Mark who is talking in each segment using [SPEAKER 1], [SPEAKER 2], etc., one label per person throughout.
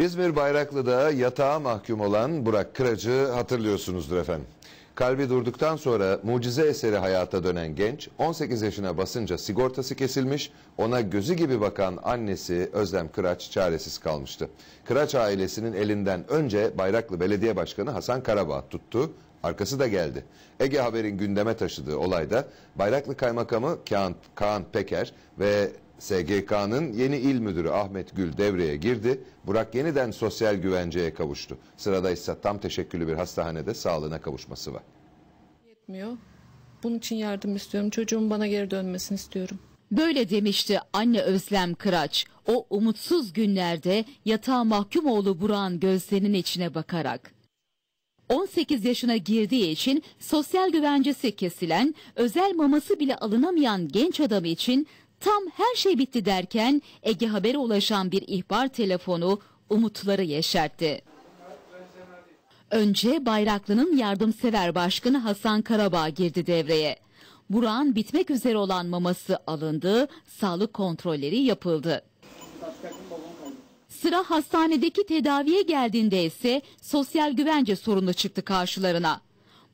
[SPEAKER 1] İzmir Bayraklı'da yatağa mahkum olan Burak Kıracı hatırlıyorsunuzdur efendim. Kalbi durduktan sonra mucize eseri hayata dönen genç 18 yaşına basınca sigortası kesilmiş, ona gözü gibi bakan annesi Özlem Kıraç çaresiz kalmıştı. Kıraç ailesinin elinden önce Bayraklı Belediye Başkanı Hasan Karabağ tuttu, arkası da geldi. Ege Haber'in gündeme taşıdığı olayda Bayraklı Kaymakamı Kaan, Kaan Peker ve SGK'nın yeni il müdürü Ahmet Gül devreye girdi. Burak yeniden sosyal güvenceye kavuştu. Sırada ise tam teşekküllü bir hastanede sağlığına kavuşması var.
[SPEAKER 2] Yetmiyor. Bunun için yardım istiyorum. Çocuğum bana geri dönmesini istiyorum.
[SPEAKER 3] Böyle demişti anne Özlem Kıraç. O umutsuz günlerde yatağa mahkum oğlu Burak'ın gözlerinin içine bakarak. 18 yaşına girdiği için sosyal güvencesi kesilen, özel maması bile alınamayan genç adam için tam her şey bitti derken Ege Haber'e ulaşan bir ihbar telefonu umutları yeşertti. Önce Bayraklı'nın yardımsever başkanı Hasan Karabağ girdi devreye. Burak'ın bitmek üzere olan maması alındı, sağlık kontrolleri yapıldı. Sıra hastanedeki tedaviye geldiğinde ise sosyal güvence sorunu çıktı karşılarına.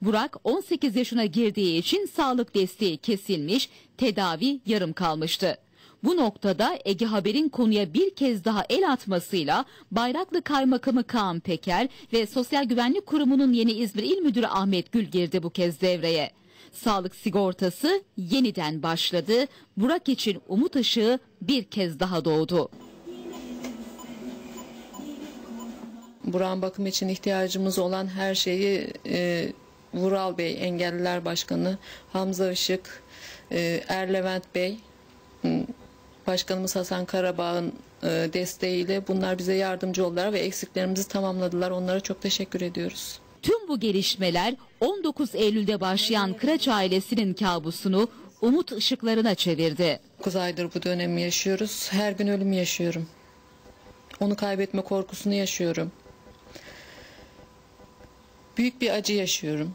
[SPEAKER 3] Burak 18 yaşına girdiği için sağlık desteği kesilmiş, tedavi yarım kalmıştı. Bu noktada Ege Haber'in konuya bir kez daha el atmasıyla Bayraklı Kaymakamı Kaan Peker ve Sosyal Güvenlik Kurumu'nun yeni İzmir İl Müdürü Ahmet Gül girdi bu kez devreye. Sağlık sigortası yeniden başladı. Burak için umut ışığı bir kez daha doğdu.
[SPEAKER 2] Buran bakım için ihtiyacımız olan her şeyi e, Vural Bey, Engelliler Başkanı, Hamza Işık, e, Erlevent Bey, Başkanımız Hasan Karabağ'ın e, desteğiyle bunlar bize yardımcı oldular ve eksiklerimizi tamamladılar. Onlara çok teşekkür ediyoruz.
[SPEAKER 3] Tüm bu gelişmeler 19 Eylül'de başlayan Kıraç ailesinin kabusunu umut ışıklarına çevirdi.
[SPEAKER 2] 9 aydır bu dönemi yaşıyoruz. Her gün ölüm yaşıyorum. Onu kaybetme korkusunu yaşıyorum. Büyük bir acı yaşıyorum.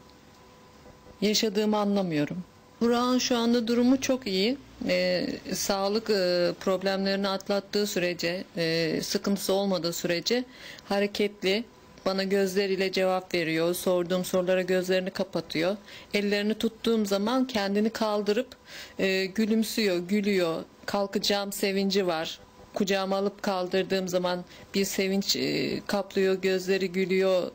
[SPEAKER 2] Yaşadığımı anlamıyorum. Burak'ın şu anda durumu çok iyi. Ee, sağlık e, problemlerini atlattığı sürece, e, sıkıntısı olmadığı sürece hareketli. Bana gözleriyle cevap veriyor. Sorduğum sorulara gözlerini kapatıyor. Ellerini tuttuğum zaman kendini kaldırıp e, gülümsüyor, gülüyor. Kalkacağım sevinci var. Kucağıma alıp kaldırdığım zaman bir sevinç e, kaplıyor, gözleri gülüyor.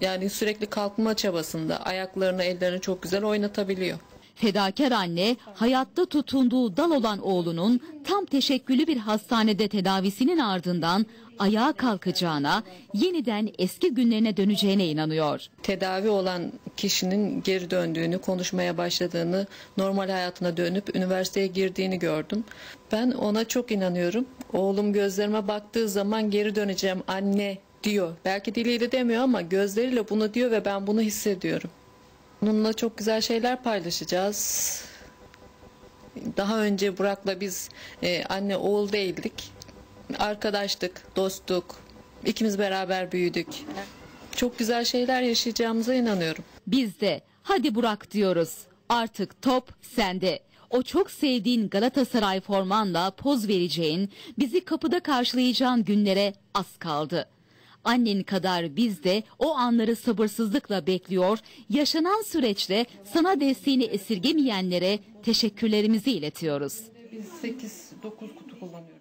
[SPEAKER 2] Yani sürekli kalkma çabasında ayaklarını, ellerini çok güzel oynatabiliyor.
[SPEAKER 3] Fedakar anne hayatta tutunduğu dal olan oğlunun tam teşekküllü bir hastanede tedavisinin ardından ayağa kalkacağına, yeniden eski günlerine döneceğine inanıyor.
[SPEAKER 2] tedavi olan kişinin geri döndüğünü, konuşmaya başladığını, normal hayatına dönüp üniversiteye girdiğini gördüm. Ben ona çok inanıyorum. Oğlum gözlerime baktığı zaman geri döneceğim anne diyor. Belki diliyle demiyor ama gözleriyle bunu diyor ve ben bunu hissediyorum. Onunla çok güzel şeyler paylaşacağız. Daha önce Burak'la biz e, anne oğul değildik. Arkadaştık, dostluk. İkimiz beraber büyüdük. Çok güzel şeyler yaşayacağımıza inanıyorum.
[SPEAKER 3] Biz de hadi Burak diyoruz. Artık top sende. O çok sevdiğin Galatasaray formanla poz vereceğin, bizi kapıda karşılayacağın günlere az kaldı. Annen kadar biz de o anları sabırsızlıkla bekliyor, yaşanan süreçte sana desteğini esirgemeyenlere teşekkürlerimizi iletiyoruz.
[SPEAKER 2] Biz 8-9 kutu kullanıyoruz.